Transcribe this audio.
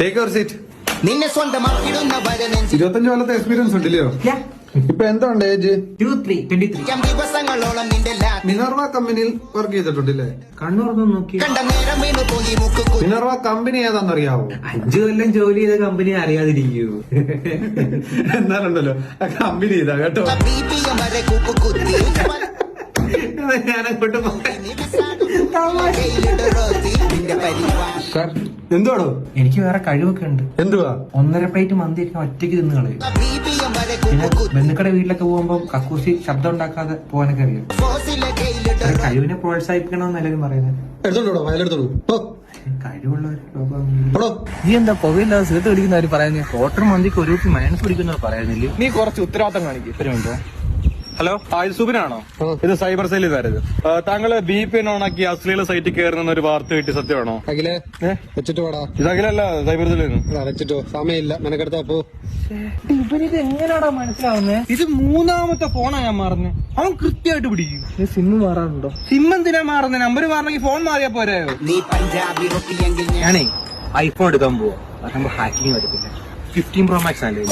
Take your seat നിന്നെ സ്വന്തമാക്കിടുന്നവരെ ഇരുപത്തഞ്ച് കൊല്ലത്തെ എക്സ്പീരിയൻസ് ഉണ്ടല്ലോ ഇപ്പൊ എന്തുണ്ട് ഏജ് ദിവസങ്ങളോളം നിന്റെ ലാ- മിനർവ കമ്പനിയിൽ വർക്ക് ചെയ്തിട്ടുണ്ടല്ലേ? കണ്ണൂർന്ന് നോക്കി. കണ്ട നേരം വീണു പോയി മുക്ക് കുത്തി. Minerva company ഏതാണെന്നറിയാവോ? അഞ്ചു കൊല്ലം ജോലി ചെയ്ത കമ്പനി അറിയാതിരിക്കൂ. എന്നാലുണ്ടല്ലോ. ആ കമ്പനി ഇതാ കേട്ടോ. BPM വരെ കൂപ്പ് കുത്തി. ഞാൻ അങ്ങോട്ട് പരിവാരം സാർ എന്തുവാടോ? എനിക്ക് വേറെ കഴിവൊക്കെ ഉണ്ട്. എന്തുവാ? ഒന്നര പ്ലേറ്റ് മന്തി ഒക്കെ ഒറ്റയ്ക്ക് തിന്ന് കളയും പിന്നെ ബന്ധുക്കളുടെ വീട്ടിലൊക്കെ പോകുമ്പോ കക്കൂസി ശബ്ദം ഉണ്ടാക്കാതെ പോകാനൊക്കെ അറിയാം. കഴിവിനെ പ്രോത്സാഹിപ്പിക്കണമെന്ന് എല്ലാവരും പറയുന്നത് എടുത്തോളൂ വയലെടുത്തോളൂ. നീ എന്താ പുകയില്ലാതെ സിഗരറ്റ് പിടിക്കുന്നവർ പറയുന്നത് ഹോട്ടൽ മന്തിക്ക് ഒരു മൈനസ് പിടിക്കുന്നവർ പറയുന്നില്ലേ? നീ കുറച്ച് ഉത്തരവാദിത്തം കാണിക്കും. ഹലോ ആ ഇത് സുബിനാണോ ഇത് സൈബർ സെല്ലിൽ ഇതായത് താങ്കൾ ബി പി എൻ ഓണാക്കി അശ്ലീല സൈറ്റിൽ കയറുന്ന ഒരു വാർത്ത കിട്ടി സത്യമാണോ? അഖിലേ വെച്ചിട്ട് വാടാ. ഇത് അഖിലല്ല സൈബർ സെല്ലിൽ നിന്ന് വെച്ചിട്ടോ സമയമില്ല മെനക്കെടുത്ത ഇവനിത് എങ്ങനെയാടാ മനസ്സിലാവുന്നത് ഇത് മൂന്നാമത്തെ ഫോണാ ഞാൻ മാറുന്നത് അവൻ കൃത്യമായിട്ട് പിടിക്കും. സിമ്മ് മാറാറുണ്ടോ? സിം എന്തിനാ മാറുന്നത് നമ്പർ മാറണമെങ്കിൽ ഫോൺ മാറിയാ പോരായോ നീ പഞ്ചാബി റൊട്ടിയെങ്കിൽ ഞാനേ ഐഫോൺ എടുക്കാൻ പോവാ. ഹാക്കിങ് വരത്തില്ല ഫിഫ്റ്റീൻ പ്രോ മാക്സ് അല്ലേ?